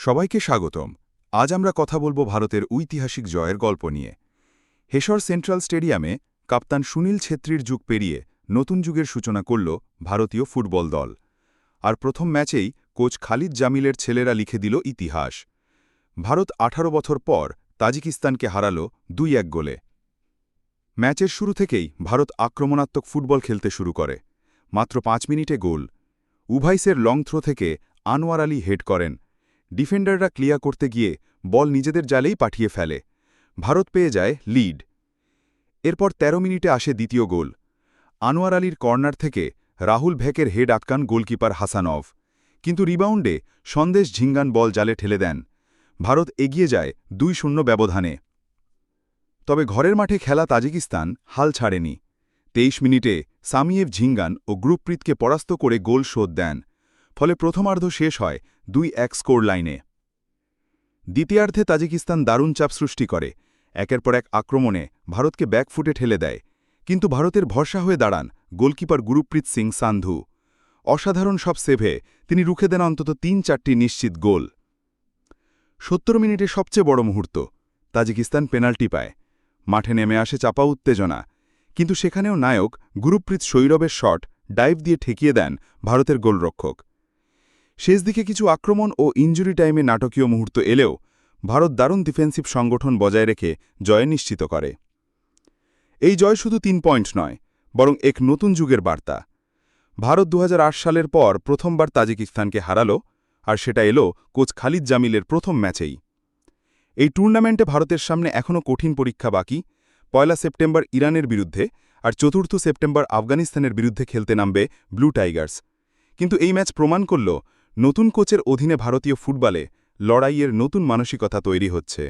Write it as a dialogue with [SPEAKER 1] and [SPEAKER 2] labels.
[SPEAKER 1] সবাইকে স্বাগতম। আজ আমরা কথা বলব ভারতের ঐতিহাসিক জয়ের গল্প নিয়ে। হেসর সেন্ট্রাল স্টেডিয়ামে কাপ্তান সুনীল ছেত্রীর যুগ পেরিয়ে নতুন যুগের সূচনা করল ভারতীয় ফুটবল দল। আর প্রথম ম্যাচেই কোচ খালিদ জামিলের ছেলেরা লিখে দিল ইতিহাস। ভারত ১৮ বছর পর তাজিকিস্তানকে হারাল দুই এক গোলে। ম্যাচের শুরু থেকেই ভারত আক্রমণাত্মক ফুটবল খেলতে শুরু করে। মাত্র পাঁচ মিনিটে গোল। উভাইসের লং থ্রো থেকে আনোয়ার আলী হেড করেন ডিফেন্ডাররা ক্লিয়ার করতে গিয়ে বল নিজেদের জালেই পাঠিয়ে ফেলে। ভারত পেয়ে যায় লিড। এরপর ১৩ মিনিটে আসে দ্বিতীয় গোল। আনোয়ার আলীর কর্নার থেকে রাহুল ভেকের হেড আটকান গোলকিপার হাসানভ কিন্তু রিবাউন্ডে সন্দেশ ঝিঙ্গান বল জালে ঠেলে দেন। ভারত এগিয়ে যায় দুই শূন্য ব্যবধানে। তবে ঘরের মাঠে খেলা তাজিকিস্তান হাল ছাড়েনি। তেইশ মিনিটে সামিয়েভ ঝিঙ্গান ও গ্রুপপ্রীতকে পরাস্ত করে গোল শোধ দেন। ফলে প্রথমার্ধ শেষ হয় দুই এক স্কোর লাইনে। দ্বিতীয়ার্ধে তাজিকিস্তান দারুণ চাপ সৃষ্টি করে। একের পর এক আক্রমণে ভারতকে ব্যাকফুটে ঠেলে দেয়। কিন্তু ভারতের ভরসা হয়ে দাঁড়ান গোলকিপার গুরুপ্রীত সিং সান্ধু। অসাধারণ সব সেভে তিনি রুখে দেন অন্তত তিন চারটি নিশ্চিত গোল। সত্তর মিনিটে সবচেয়ে বড় মুহূর্ত, তাজিকিস্তান পেনাল্টি পায়। মাঠে নেমে আসে চাপা উত্তেজনা। কিন্তু সেখানেও নায়ক গুরুপ্রীত সৌরভের শট ডাইভ দিয়ে ঠেকিয়ে দেন ভারতের গোলরক্ষক। শেষ দিকে কিছু আক্রমণ ও ইঞ্জুরি টাইমে নাটকীয় মুহূর্ত এলেও ভারত দারুণ ডিফেন্সিভ সংগঠন বজায় রেখে জয় নিশ্চিত করে। এই জয় শুধু তিন পয়েন্ট নয়, বরং এক নতুন যুগের বার্তা। ভারত দু হাজার আট সালের পর প্রথমবার তাজিকিস্তানকে হারালো, আর সেটা এলো কোচ খালিদ জামিলের প্রথম ম্যাচেই। এই টুর্নামেন্টে ভারতের সামনে এখনও কঠিন পরীক্ষা বাকি, পয়লা সেপ্টেম্বর ইরানের বিরুদ্ধে আর চতুর্থ সেপ্টেম্বর আফগানিস্তানের বিরুদ্ধে খেলতে নামবে ব্লু টাইগার্স। কিন্তু এই ম্যাচ প্রমাণ করল নতুন কোচের অধীনে ভারতীয় ফুটবলে লড়াইয়ের নতুন মানসিকতা তৈরি হচ্ছে।